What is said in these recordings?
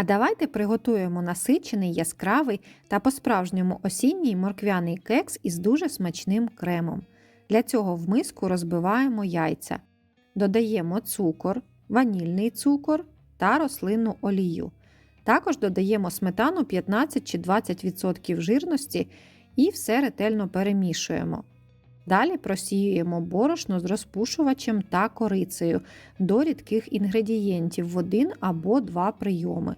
А давайте приготуємо насичений, яскравий та по-справжньому осінній морквяний кекс із дуже смачним кремом. Для цього в миску розбиваємо яйця, додаємо цукор, ванільний цукор та рослинну олію. Також додаємо сметану 15 чи 20% жирності і все ретельно перемішуємо. Далі просіюємо борошно з розпушувачем та корицею до рідких інгредієнтів в один або два прийоми.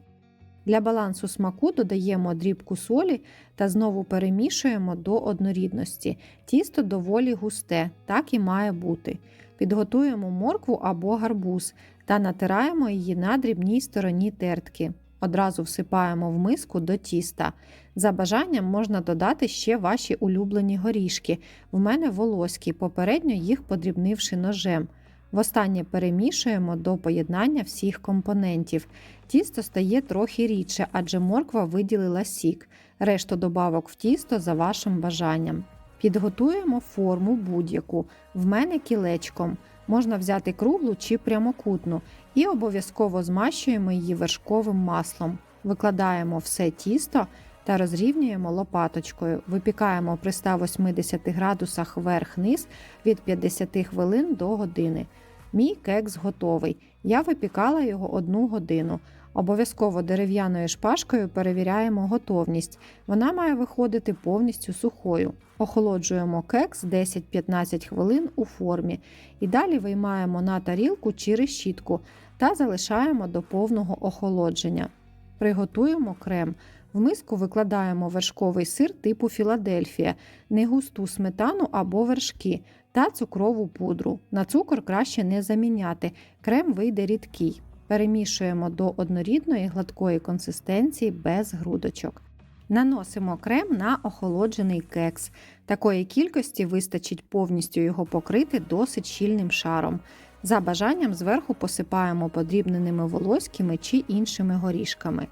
Для балансу смаку додаємо дрібку солі та знову перемішуємо до однорідності. Тісто доволі густе, так і має бути. Підготуємо моркву або гарбуз та натираємо її на дрібній стороні тертки. Одразу всипаємо в миску до тіста. За бажанням можна додати ще ваші улюблені горішки. В мене волоські, попередньо їх подрібнивши ножем. Востаннє перемішуємо до поєднання всіх компонентів. Тісто стає трохи рідше, адже морква виділила сік. Решту добавок в тісто за вашим бажанням. Підготуємо форму будь-яку. В мене кілечком. Можна взяти круглу чи прямокутну і обов'язково змащуємо її вершковим маслом. Викладаємо все тісто та розрівнюємо лопаточкою. Випікаємо при 180 градусах вверх-низ від 50 хвилин до години. Мій кекс готовий. Я випікала його одну годину. Обов'язково дерев'яною шпажкою перевіряємо готовність. Вона має виходити повністю сухою. Охолоджуємо кекс 10-15 хвилин у формі і далі виймаємо на тарілку чи решітку та залишаємо до повного охолодження. Приготуємо крем. В миску викладаємо вершковий сир типу Філадельфія, негусту сметану або вершки та цукрову пудру. На цукор краще не заміняти, крем вийде рідкий. Перемішуємо до однорідної гладкої консистенції без грудочок. Наносимо крем на охолоджений кекс. Такої кількості вистачить повністю його покрити досить щільним шаром. За бажанням зверху посипаємо подрібненими волоськими чи іншими горішками.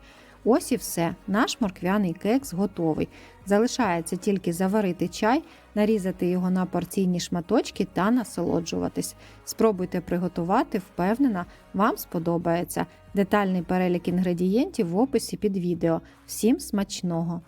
Ось і все, наш морквяний кекс готовий. Залишається тільки заварити чай, нарізати його на порційні шматочки та насолоджуватись. Спробуйте приготувати, впевнена, вам сподобається. Детальний перелік інгредієнтів в описі під відео. Всім смачного!